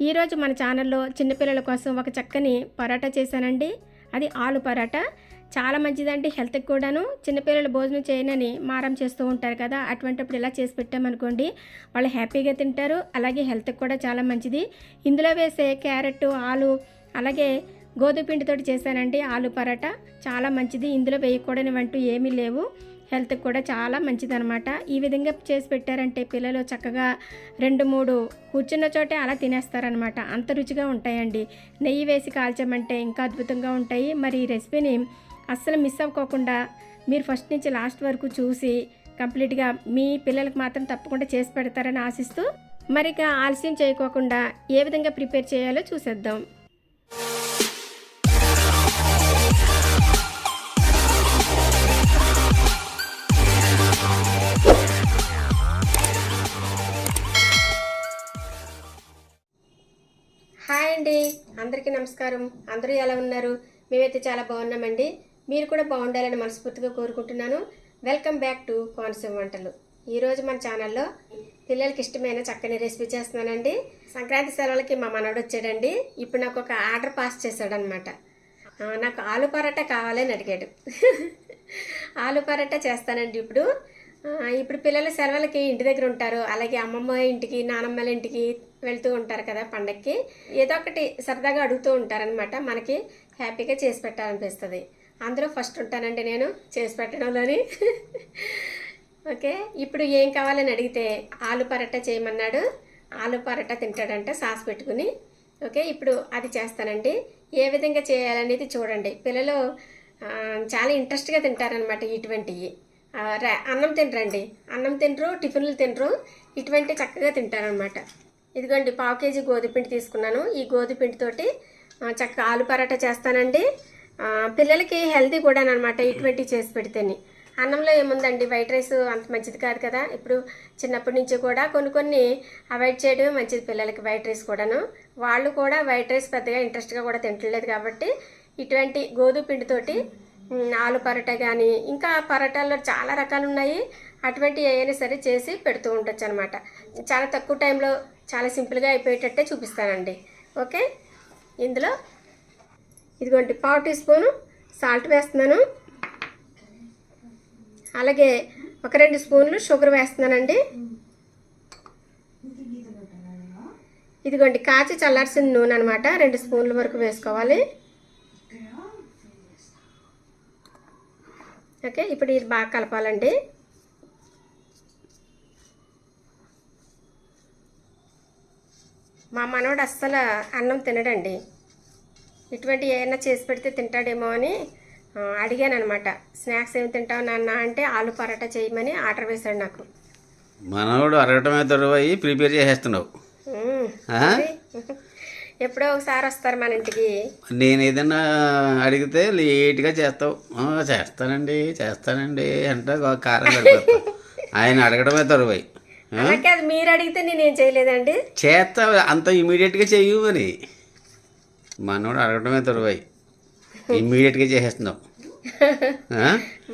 ఈరోజు మన ఛానల్లో చిన్నపిల్లల కోసం ఒక చక్కని పరాటా చేశానండి. అది ఆలు పరాటా. చాలా మంచిదండి హెల్త్కి కూడాను. చిన్నపిల్లలు భోజనం చేయనని మారం చేస్తూ ఉంటారు కదా అటువంటిప్పుడు ఇలా చేసి పెట్టామనుకోండి వాళ్ళు హ్యాపీగా తింటారు. అలాగే హెల్త్కి కూడా చాలా మంచిది. ఇందులో వేసే క్యారెట్ ఆలు అలాగే గోధుమ పిండితోటి చేశానండి ఆలు పరాటా. చాలా మంచిది. ఇందులో వేయకూడనివంటూ ఏమీ లేవు. హెల్త్కి కూడా చాలా మంచిదనమాట ఈ విధంగా చేసి పెట్టారంటే పిల్లలు చక్కగా రెండు మూడు కూర్చున్న చోటే అలా తినేస్తారనమాట అంత రుచిగా ఉంటాయండి. నెయ్యి వేసి కాల్చామంటే ఇంకా అద్భుతంగా ఉంటాయి. మరి ఈ రెసిపీని అస్సలు మిస్ అవ్వకోకుండా మీరు ఫస్ట్ నుంచి లాస్ట్ వరకు చూసి కంప్లీట్గా మీ పిల్లలకు మాత్రం తప్పకుండా చేసి పెడతారని ఆశిస్తూ మరి ఇక ఆలస్యం చేయకోకుండా ఏ విధంగా ప్రిపేర్ చేయాలో చూసేద్దాం. అందరికీ నమస్కారం. అందరూ ఎలా ఉన్నారు? మేమైతే చాలా బాగున్నామండి. మీరు కూడా బాగుండాలని మనస్ఫూర్తిగా కోరుకుంటున్నాను. వెల్కమ్ బ్యాక్ టు కోనసీమ వంటలు. ఈరోజు మన ఛానల్లో పిల్లలకి ఇష్టమైన చక్కని రెసిపీ చేస్తున్నానండి. సంక్రాంతి సెలవులకి మా మనవడు వచ్చాడండి. ఇప్పుడు నాకు ఒక ఆర్డర్ పాస్ చేశాడనమాట. నాకు ఆలు పరాటా కావాలని అడిగాడు. ఆలు పరాటా చేస్తానండి ఇప్పుడు. ఇప్పుడు పిల్లల సెలవులకి ఇంటి దగ్గర ఉంటారు. అలాగే అమ్మమ్మ ఇంటికి నానమ్మల ఇంటికి వెళ్తూ ఉంటారు కదా పండక్కి. ఏదో ఒకటి సరదాగా అడుగుతూ ఉంటారనమాట మనకి హ్యాపీగా చేసి పెట్టాలనిపిస్తుంది. అందులో ఫస్ట్ ఉంటానండి నేను చేసి పెట్టడంలోని. ఓకే ఇప్పుడు ఏం కావాలని అడిగితే ఆలు పరాటా చేయమన్నాడు. ఆలు పరాటా తింటాడంటే సాస్ పెట్టుకుని. ఓకే ఇప్పుడు అది చేస్తానండి. ఏ విధంగా చేయాలనేది చూడండి. పిల్లలు చాలా ఇంట్రెస్ట్గా తింటారనమాట ఇటువంటివి. అన్నం తినరండి. అన్నం తినరు టిఫిన్లు తినరు. ఇటువంటి చక్కగా తింటారనమాట ఇదిగోండి పావు కేజీ గోధుమపిండి తీసుకున్నాను. ఈ గోధుమపిండితోటి చక్కగా ఆలు పరాటా చేస్తానండి. పిల్లలకి హెల్తీ కూడా అనమాట ఇటువంటివి చేసి పెడితేని. అన్నంలో ఏముందండి వైట్ రైస్ అంత మంచిది కాదు కదా. ఇప్పుడు చిన్నప్పటి నుంచి కూడా కొన్ని కొన్ని అవాయిడ్ చేయడమే మంచిది పిల్లలకి వైట్ రైస్ కూడాను. వాళ్ళు కూడా వైట్ రైస్ పెద్దగా ఇంట్రెస్ట్గా కూడా తింటలేదు కాబట్టి ఇటువంటి గోధుమ పిండితోటి ఆలు పరోటా కానీ ఇంకా పరోటాల్లో చాలా రకాలు ఉన్నాయి అటువంటి ఏమైనా సరే చేసి పెడుతూ ఉండొచ్చు అనమాట చాలా తక్కువ టైంలో చాలా సింపుల్గా అయిపోయేటట్టే చూపిస్తానండి. ఓకే? ఇందులో ఇదిగోండి పావు టీ స్పూను సాల్ట్ వేస్తున్నాను. అలాగే ఒక రెండు స్పూన్లు షుగర్ వేస్తున్నానండి. ఇదిగోండి కాచి చల్లార్చిన నూనె అనమాట రెండు స్పూన్ల వరకు వేసుకోవాలి. ఓకే? ఇప్పుడు ఇది బాగా కలపాలండి. మా మనవడు అస్సలు అన్నం తినడండి. ఇటువంటి ఏమైనా చేసి పెడితే తింటాడేమో అని అడిగాను అనమాట స్నాక్స్ ఏమి తింటావు నాన్న అంటే ఆలు పరాటా చేయమని ఆర్డర్ వేశాడు నాకు. మనవాడు అరగటమే తొడవయి ప్రిపేర్ చేసేస్తున్నావు. ఎప్పుడో ఒకసారి వస్తారు మన ఇంటికి. నేను ఏదైనా అడిగితే లేట్గా చేస్తావు. "ఆ, చేస్తానండి చేస్తానండి అంటే కారం ఆయన అడగడమే అలాగే అది మీరు అడిగితే నేనేం చేయలేదండి. చేస్తా అంత ఇమీడియట్గా చెయ్యు మరి మనోడు అడగడమే తొడవయి ఇమీడియట్గా చేసేస్తున్నావు?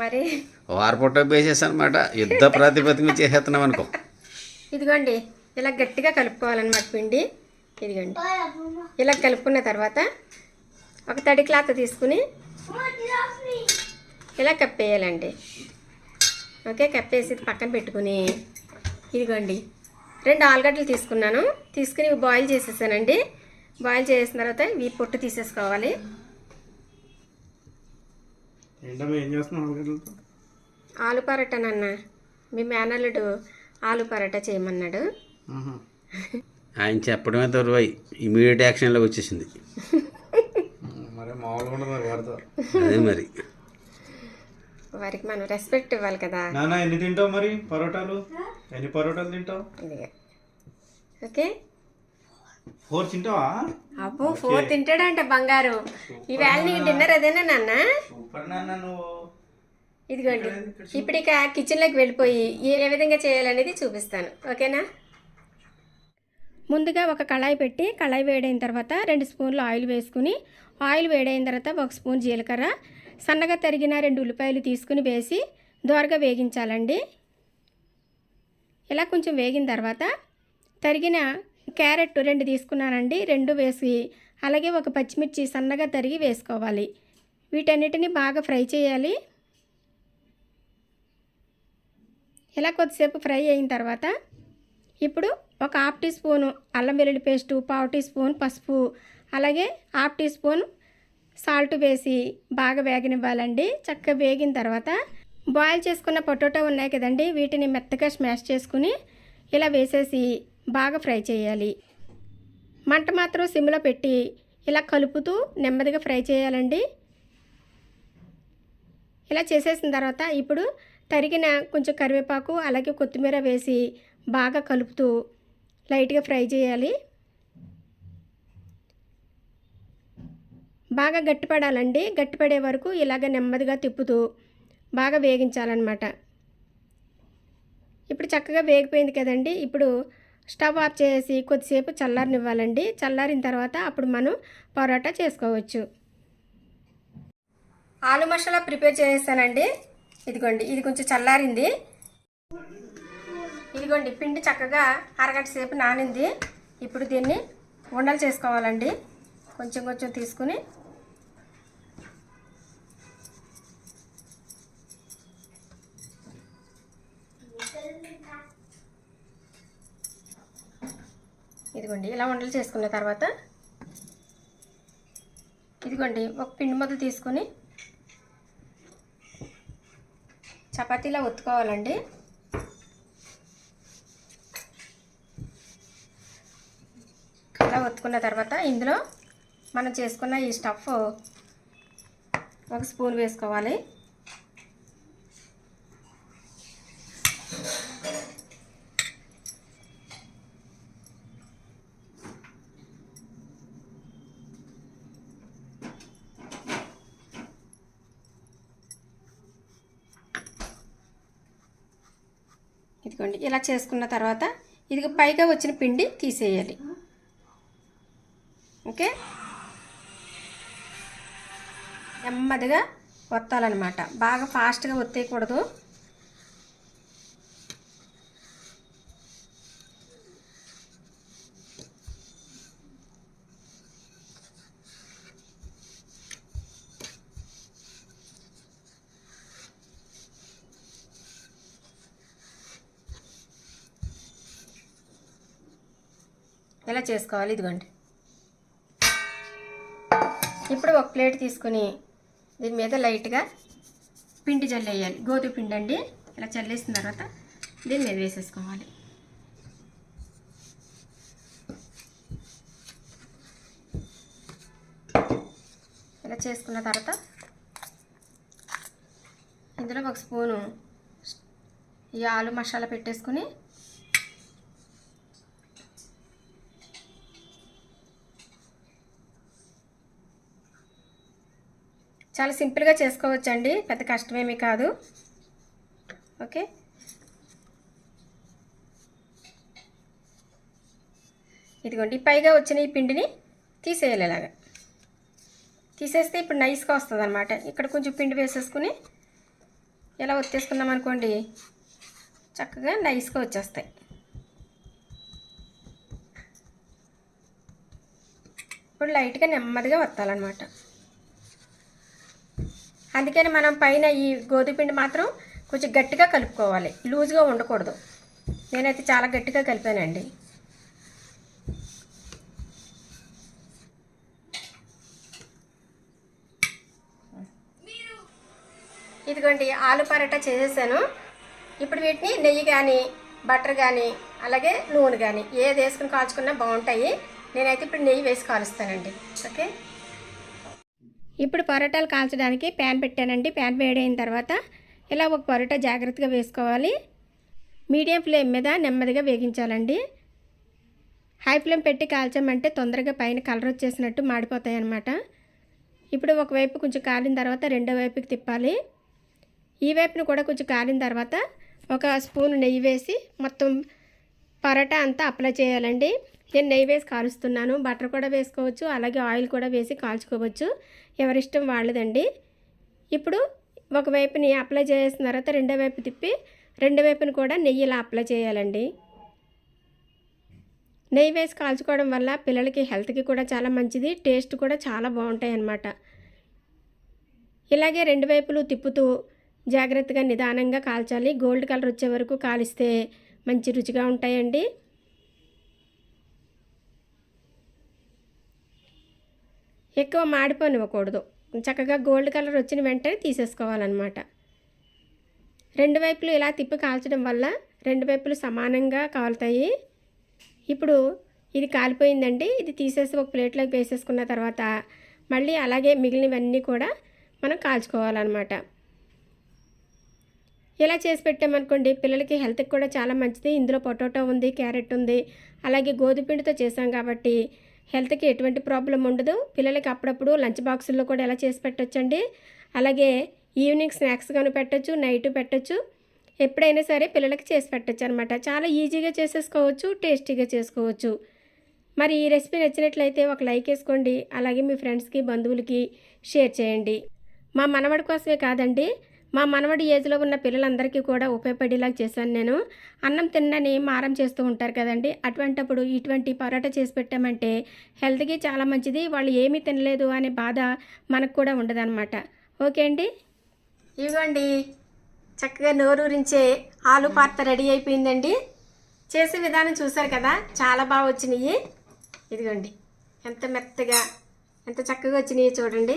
మరి? వారపొట్ట బేసేస్ అనమాట యుద్ధ ప్రాతిపదిక మీద చేసేస్తున్నాం అనుకో. ఇదిగోండి ఇలా గట్టిగా కలుపుకోవాలన్నమాట పిండి. ఇదిగోండి. ఇలా కలుపుకున్న తర్వాత ఒక తడి క్లాత్ తీసుకుని ఇలా కప్పేయాలండి. ఓకే కప్పేసి పక్కన పెట్టుకుని ఇదిగోండి. రెండు ఆలుగడ్డలు తీసుకున్నాను. తీసుకుని బాయిల్ చేసేసానండి. బాయిల్ చేసిన తర్వాత ఇవి పొట్టు తీసేసుకోవాలి. ఆలు పరోటా నాన్న మీ మేనల్లుడు ఆలు పరోటా చేయమన్నాడు. ఆయన చెప్పడమే తొడవయి ఇమీడియట్ యాక్షన్లోకి వచ్చేసింది. మరి మామూలుగా ఉండదు మరి వాడితో. అదే మరి. వారికి మనం రెస్పెక్ట్ ఇవ్వాలి కదా. నాన్న ఎన్ని తింటావు మరి పరోటాలు? ఎన్ని పరోటాలు తింటావు? ఓకే? ఫోర్ తింటావా? అబ్బో ఫోర్ తింటాడంట బంగారు. ఈవేళ నీకు డిన్నర్ అదేనా నాన్న? సూపర్ నాన్న నువ్వు. ఇదిగోండి. ఇప్పుడు ఇక కిచెన్లోకి వెళ్ళిపోయి ఏ విధంగా చేయాలనేది చూపిస్తాను. ఓకేనా? ముందుగా ఒక కళాయి పెట్టి కళాయి వేడైన తర్వాత రెండు స్పూన్లు ఆయిల్ వేసుకుని ఆయిల్ వేడైన తర్వాత ఒక స్పూన్ జీలకర్ర సన్నగా తరిగిన రెండు ఉల్లిపాయలు తీసుకుని వేసి దోరగా వేగించాలండి. ఇలా కొంచెం వేగిన తర్వాత తరిగిన క్యారెట్ రెండు తీసుకున్నానండి. రెండు వేసి అలాగే ఒక పచ్చిమిర్చి సన్నగా తరిగి వేసుకోవాలి. వీటన్నిటిని బాగా ఫ్రై చేయాలి. ఇలా కొద్దిసేపు ఫ్రై అయిన తర్వాత ఇప్పుడు ఒక హాఫ్ టీ స్పూను అల్లం వెల్లుల్లి పేస్టు పావు టీ స్పూన్ పసుపు అలాగే హాఫ్ టీ స్పూన్ సాల్ట్ వేసి బాగా వేగనివ్వాలండి. చక్కగా వేగిన తర్వాత బాయిల్ చేసుకున్న పొటాటో ఉన్నాయి కదండి వీటిని మెత్తగా స్మాష్ చేసుకుని ఇలా వేసేసి బాగా ఫ్రై చేయాలి. మంట మాత్రం సిమ్లో పెట్టి ఇలా కలుపుతూ నెమ్మదిగా ఫ్రై చేయాలండి. ఇలా చేసేసిన తర్వాత ఇప్పుడు తరిగిన కొంచెం కరివేపాకు అలాగే కొత్తిమీర వేసి బాగా కలుపుతూ లైట్గా ఫ్రై చేయాలి. బాగా గట్టిపడాలండి. గట్టిపడే వరకు ఇలాగ నెమ్మదిగా తిప్పుతూ బాగా వేగించాలన్నమాట. ఇప్పుడు చక్కగా వేగిపోయింది కదండి. ఇప్పుడు స్టవ్ ఆఫ్ చేసి కొద్దిసేపు చల్లారనివ్వాలండి. చల్లారిన తర్వాత అప్పుడు మనం పరోటా చేసుకోవచ్చు. ఆలు మసాలా ప్రిపేర్ చేసేసానండి. ఇదిగోండి ఇది కొంచెం చల్లారింది. ఇదిగోండి పిండి చక్కగా అరగంట సేపు నానింది. ఇప్పుడు దీన్ని ఉండలు చేసుకోవాలండి. కొంచెం కొంచెం తీసుకుని ఇదిగోండి ఇలా వంటలు చేసుకున్న తర్వాత ఇదిగోండి ఒక పిండి ముద్ద తీసుకొని చపాతీలా ఒత్తుకోవాలండి. ఇలా ఒత్తుకున్న తర్వాత ఇందులో మనం చేసుకున్న ఈ స్టఫ్ ఒక స్పూన్ వేసుకోవాలి. ఇదిగోండి ఇలా చేసుకున్న తర్వాత ఇది పైగా వచ్చిన పిండి తీసేయాలి. ఓకే? నెమ్మదిగా ఒత్తాలన్నమాట. బాగా ఫాస్ట్గా ఒత్తేయకూడదు. ఇలా చేసుకోవాలి? ఇదిగోండి. ఇప్పుడు ఒక ప్లేట్ తీసుకుని దీని మీద లైట్గా పిండి చల్లేయాలి గోధుమ పిండి అండి. ఇలా చల్లేసిన తర్వాత దీని మీద వేసేసుకోవాలి. ఇలా చేసుకున్న తర్వాత ఇందులో ఒక స్పూను ఈ ఆలు మసాలా పెట్టేసుకుని చాలా సింపుల్గా చేసుకోవచ్చండి. పెద్ద కష్టమేమీ కాదు. ఓకే. ఇదిగోండి పైగా వచ్చిన ఈ పిండిని తీసేయాలి ఇలాగా. తీసేస్తే ఇప్పుడు నైస్గా వస్తుంది అనమాట ఇక్కడ కొంచెం పిండి వేసేసుకుని ఇలా ఒత్తేసుకున్నాం అనుకోండి. చక్కగా నైస్గా వచ్చేస్తాయి. ఇప్పుడు లైట్గా నెమ్మదిగా వత్తాలన్నమాట అందుకని మనం పైన ఈ గోధుమపిండి మాత్రం కొంచెం గట్టిగా కలుపుకోవాలి. లూజ్గా ఉండకూడదు. నేనైతే చాలా గట్టిగా కలిపానండి. ఇదిగోండి ఆలు పరోటా చేసేసాను. ఇప్పుడు వీటిని నెయ్యి కానీ బటర్ కానీ అలాగే నూనె కానీ ఏది వేసుకుని కాల్చుకున్నా బాగుంటాయి. నేనైతే ఇప్పుడు నెయ్యి వేసి కాలుస్తానండి. ఓకే? ఇప్పుడు పరోటాలు కాల్చడానికి ప్యాన్ పెట్టానండి. ప్యాన్ వేడైన తర్వాత ఇలా ఒక పరోటా జాగ్రత్తగా వేసుకోవాలి. మీడియం ఫ్లేమ్ మీద నెమ్మదిగా వేగించాలండి. హై ఫ్లేమ్ పెట్టి కాల్చామంటే తొందరగా పైన కలర్ వచ్చేసినట్టు మాడిపోతాయి అన్నమాట ఇప్పుడు ఒకవైపు కొంచెం కాలిన తర్వాత రెండో వైపుకి తిప్పాలి. ఈ వైపును కూడా కొంచెం కాలిన తర్వాత ఒక స్పూన్ నెయ్యి వేసి మొత్తం పరోటా అంతా అప్లై చేయాలండి. నేను నెయ్యి వేసి కాలుస్తున్నాను బటర్ కూడా వేసుకోవచ్చు అలాగే ఆయిల్ కూడా వేసి కాల్చుకోవచ్చు. ఎవరిష్టం వాళ్ళదండి. ఇప్పుడు ఒక వైపుని అప్లై చేసిన తర్వాత రెండో వైపు తిప్పి రెండో వైపుని కూడా నెయ్యి ఇలా అప్లై చేయాలండి. నెయ్యి వేసి కాల్చుకోవడం వల్ల పిల్లలకి హెల్త్కి కూడా చాలా మంచిది టేస్ట్ కూడా చాలా బాగుంటాయి అన్నమాట ఇలాగే రెండు వైపులు తిప్పుతూ జాగ్రత్తగా నిదానంగా కాల్చాలి. గోల్డ్ కలర్ వచ్చే వరకు కాలిస్తే మంచి రుచిగా ఉంటాయండి. ఎక్కువ మాడిపోనివ్వకూడదు. చక్కగా గోల్డ్ కలర్ వచ్చిన వెంటనే తీసేసుకోవాలన్నమాట. రెండు వైపులు ఇలా తిప్పి కాల్చడం వల్ల రెండు వైపులు సమానంగా కాలుతాయి. ఇప్పుడు ఇది కాలిపోయిందండి. ఇది తీసేసి ఒక ప్లేట్లోకి వేసేసుకున్న తర్వాత మళ్ళీ అలాగే మిగిలినవన్నీ కూడా మనం కాల్చుకోవాలన్నమాట. ఇలా చేసి పెట్టామనుకోండి పిల్లలకి హెల్త్కి కూడా చాలా మంచిది. ఇందులో పొటాటో ఉంది క్యారెట్ ఉంది అలాగే గోధుమ పిండితో చేసాం కాబట్టి హెల్త్కి ఎటువంటి ప్రాబ్లం ఉండదు. పిల్లలకి అప్పుడప్పుడు లంచ్ బాక్సుల్లో కూడా ఎలా చేసి పెట్టొచ్చండి. అలాగే ఈవినింగ్ స్నాక్స్ కానీ పెట్టొచ్చు నైట్ పెట్టొచ్చు. ఎప్పుడైనా సరే పిల్లలకి చేసి పెట్టొచ్చు అనమాట చాలా ఈజీగా చేసేసుకోవచ్చు టేస్టీగా చేసుకోవచ్చు. మరి ఈ రెసిపీ నచ్చినట్లయితే ఒక లైక్ వేసుకోండి. అలాగే మీ ఫ్రెండ్స్కి బంధువులకి షేర్ చేయండి. మా మనవడి కోసమే కాదండి మా మనవడి ఏజ్లో ఉన్న పిల్లలందరికీ కూడా ఉపయోగపడేలాగా చేశాను నేను. అన్నం తిన్నని మారం చేస్తూ ఉంటారు కదండి. అటువంటప్పుడు ఇటువంటి పరోటా చేసి పెట్టామంటే హెల్త్కి చాలా మంచిది. వాళ్ళు ఏమీ తినలేదు అనే బాధ మనకు కూడా ఉండదన్నమాట. ఓకే అండి? ఇదిగోండి. చక్కగా నోరూరించే ఆలు పార్త రెడీ అయిపోయిందండి. చేసే విధానం చూసారు కదా? చాలా బాగా వచ్చినాయి. ఇదిగోండి. ఎంత మెత్తగా ఎంత చక్కగా వచ్చినాయి చూడండి.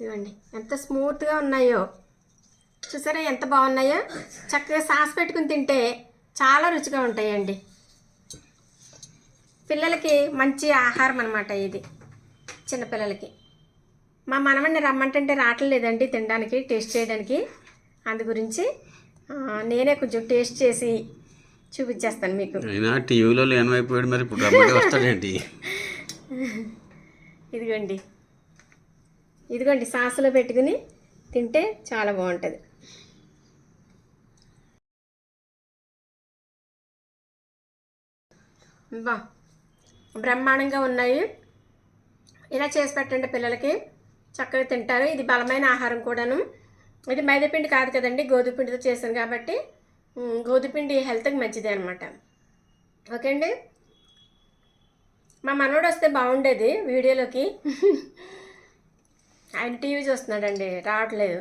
ఇదిగోండి. ఎంత స్మూత్గా ఉన్నాయో. చూసారా ఎంత బాగున్నాయో? చక్కగా సాస్ పెట్టుకుని తింటే చాలా రుచిగా ఉంటాయండి. పిల్లలకి మంచి ఆహారం అనమాట ఇది. చిన్నపిల్లలకి. మా మనవడిని రమ్మంటుంటే రావట్లేదండి తినడానికి టేస్ట్ చేయడానికి. అందు గురించి నేనే కొంచెం టేస్ట్ చేసి చూపించేస్తాను మీకు. అయినా టీవీలో లేనమైపోయాడు మరి ఇప్పుడు రమ్మంటే ఇదిగోండి. ఇదిగోండి సాసులో పెట్టుకుని తింటే చాలా బాగుంటుంది. బా బ్రహ్మాండంగా ఉన్నాయి. ఇలా చేసి పెట్టండి పిల్లలకి. చక్కగా తింటారు. ఇది బలమైన ఆహారం కూడాను. ఇది మైదాపిండి కాదు కదండి గోధుమ పిండితో చేశాను కాబట్టి గోధుమపిండి హెల్త్కి మంచిదే అనమాట ఓకే అండి? మా మనోడు వస్తే బాగుండేది వీడియోలోకి. ఆయన టీవీ చూస్తున్నాడండి రావట్లేదు.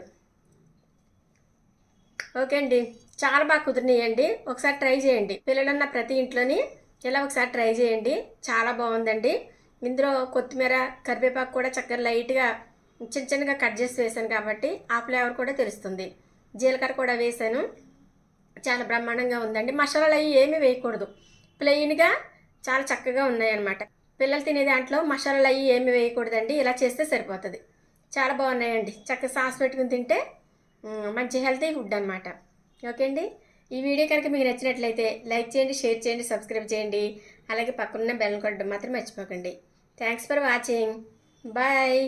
ఓకే అండి చాలా బాగా కుదిరినాయండి. ఒకసారి ట్రై చేయండి. పిల్లలున్న ప్రతి ఇంట్లోని ఇలా ఒకసారి ట్రై చేయండి. చాలా బాగుందండి. ఇందులో కొత్తిమీర కరివేపాకు కూడా చక్కగా లైట్గా చిన్న చిన్నగా కట్ చేసి వేసాను కాబట్టి ఆ ఫ్లేవర్ కూడా తెలుస్తుంది. జీలకర్ర కూడా వేసాను చాలా బ్రహ్మాండంగా ఉందండి. మసాలాలు అవి ఏమీ వేయకూడదు. ప్లెయిన్గా చాలా చక్కగా ఉన్నాయన్నమాట. పిల్లలు తినే దాంట్లో మసాలాలు అవి ఏమి వేయకూడదండి. ఇలా చేస్తే సరిపోతుంది. చాలా బాగున్నాయండి. చక్కగా సాస్ పెట్టుకుని తింటే మంచి హెల్తీ ఫుడ్ అనమాట ఓకే అండి? ఈ వీడియో కనుక మీకు నచ్చినట్లయితే లైక్ చేయండి షేర్ చేయండి సబ్స్క్రైబ్ చేయండి. అలాగే పక్కనున్న బెల్ కొట్టడం మాత్రం మర్చిపోకండి. Thanks for watching. బాయ్.